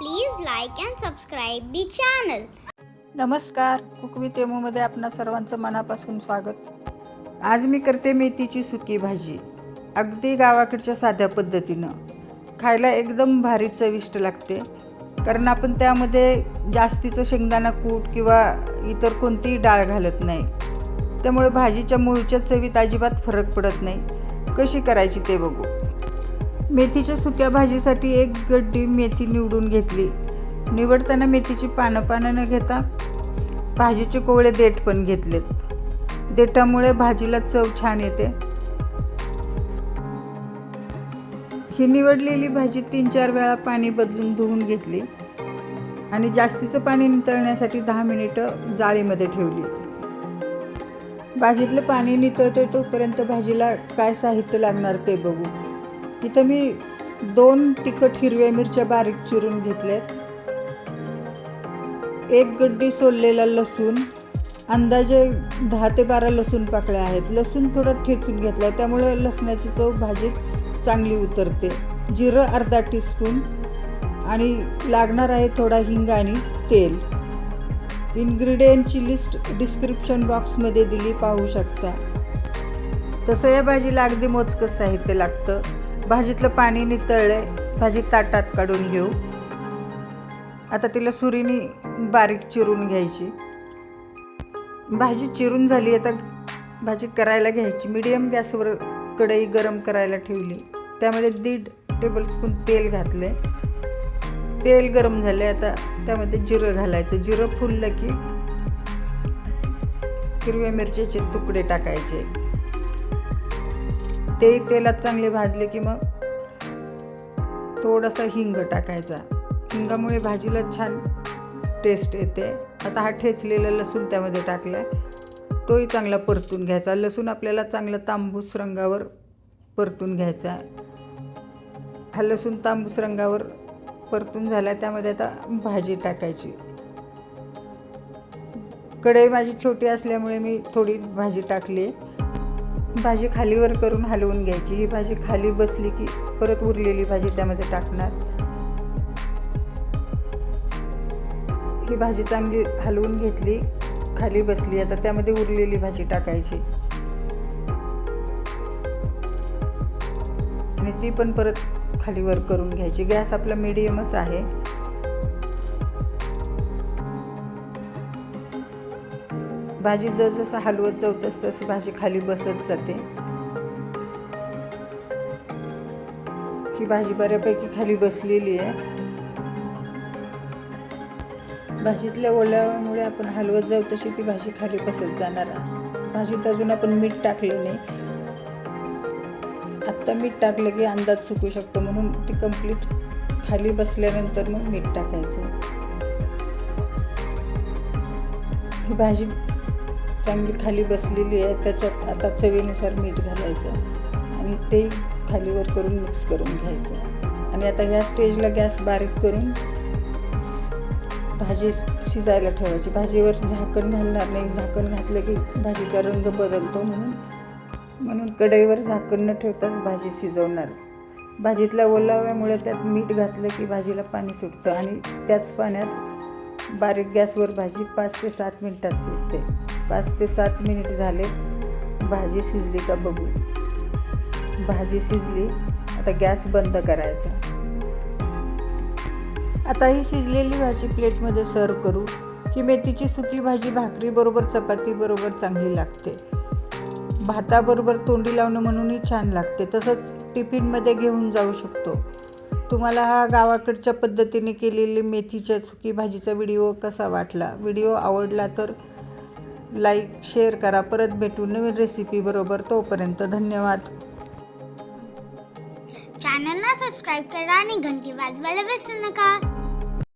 Please like and subscribe the channel नमस्कार कुकवी तेमूमध्ये आपणा सर्वांचं मनापासून स्वागत. आज मी करते मेथीची सुकी भाजी. अगदी गावाकडच्या साध्या पद्धतीनं. खायला एकदम भारी चविष्ट लागते. कारण आपण त्यामध्ये जास्तीचं शेंगदाणा कूट किंवा इतर कोणतीही डाळ घालत नाही. त्यामुळे भाजीच्या मूळच्या चवीत अजिबात फरक पडत नाही. कशी करायची ते बघू. मेथीच्या सुक्या भाजीसाठी एक गड्डी मेथी निवडून घेतली. निवडताना मेथीची पानं पानं न घेता भाजीचे कोवळे देठ पण घेतलेत. देठामुळे भाजीला चव छान येते. ही निवडलेली भाजी तीन चार वेळा पाणी बदलून धुवून घेतली आणि जास्तीचं पाणी नितळण्यासाठी दहा मिनिटं जाळीमध्ये ठेवली. भाजीतलं पाणी नितळतोय तोपर्यंत भाजीला काय साहित्य लागणार ते बघू. इथं मी दोन तिखट हिरव्या मिरच्या बारीक चिरून घेतल्यात एक गड्डी सोललेला लसूण अंदाजे दहा ते बारा लसूण पाकळ्या आहेत. लसूण थोडं ठेचून घेतला आहे त्यामुळे लसणाची चव भाजीत चांगली उतरते. जिरं अर्धा टीस्पून आणि लागणार आहे थोडा हिंग आणि तेल. इन्ग्रेडियंटची लिस्ट डिस्क्रिप्शन बॉक्समध्ये दिली पाहू शकता. तसं या भाजीला अगदी मोजकं साहित्य लागतं. भाजीतलं पाणी नितळले भाजी ताटात काढून घेऊ. आता तिला सुरीने बारीक चिरून घ्यायची. भाजी चिरून झाली आता भाजी करायला घ्यायची. मीडियम गॅसवर कढई गरम करायला ठेवली. त्यामध्ये दीड टेबलस्पून तेल घातले तेल गरम झाले आता त्यामध्ये जिरं घालायचं. जिरं फुललं की हिरव्या मिरच्याचे तुकडे टाकायचे. ते तेलात चांगले भाजले की मग थोडासा हिंग टाकायचा. हिंगामुळे भाजीला छान टेस्ट येते. आता हा ठेचलेला लसूण त्यामध्ये टाकला तोही चांगला परतून घ्यायचा. लसूण आपल्याला चांगला तांबूस रंगावर परतून घ्यायचा हा लसूण तांबूस रंगावर परतून झाला त्यामध्ये आता भाजी टाकायची. कढई माझी छोटी असल्यामुळे मी थोडी भाजी टाकली. भाजी खालीवर करून हलवून घ्यायची. ही भाजी खाली बसली की परत उरलेली भाजी त्यामध्ये टाकणार. ही भाजी चांगली हलवून घेतली. खाली बसली. आता त्यामध्ये उरलेली भाजी टाकायची. आणि ती पण परत खालीवर करून घ्यायची. गॅस आपला मीडियमच आहे. भाजी जसजसं हलवत जाऊ तस तशी भाजी खाली बसत जाते. ही भाजी बऱ्यापैकी खाली बसलेली आहे. भाजीतल्या ओल्यामुळे आपण हलवत जाऊ तशी ती भाजी खाली बसत जाणार भाजीत अजून आपण मीठ टाकलं नाही. आत्ता मीठ टाकलं की अंदाज चुकू शकतो म्हणून ती कंप्लीट खाली बसल्यानंतर मग मीठ टाकायचं. ही भाजी चांगली खाली बसलेली आहे त्याच्यात आता चवीनुसार मीठ घालायचं आणि ते खालीवर करून मिक्स करून घ्यायचं. आणि आता ह्या स्टेजला गॅस बारीक करून भाजी शिजायला ठेवायची. भाजीवर झाकण घालणार नाही. झाकण घातलं की भाजीचा रंग बदलतो म्हणून म्हणून कढईवर झाकण न ठेवताच भाजी शिजवणार. भाजीतल्या ओलाव्यामुळे त्यात मीठ घातलं की भाजीला पाणी सुटतं आणि त्याच पाण्यात बारीक गॅसवर भाजी पाच ते सात मिनिटात शिजते. पाच ते सात मिनिट झाले भाजी शिजली का बघू. भाजी शिजली आता गॅस बंद करायचा. आता ही शिजलेली भाजी प्लेटमध्ये सर्व करू. ही मेथीची सुकी भाजी भाकरीबरोबर चपातीबरोबर चांगली लागते. भाताबरोबर तोंडी लावणं म्हणूनही छान लागते. तसंच टिफिनमध्ये घेऊन जाऊ शकतो. तुम्हाला हा गावाकडच्या पद्धतीने केलेली मेथीच्या सुकी भाजीचा व्हिडिओ कसा वाटला? व्हिडिओ आवडला तर लाईक शेअर करा. परत भेटू नवीन रेसिपीबरोबर तोपर्यंत धन्यवाद. चॅनलला सबस्क्राईब करा आणि घंटी वाजवायला विसरू नका.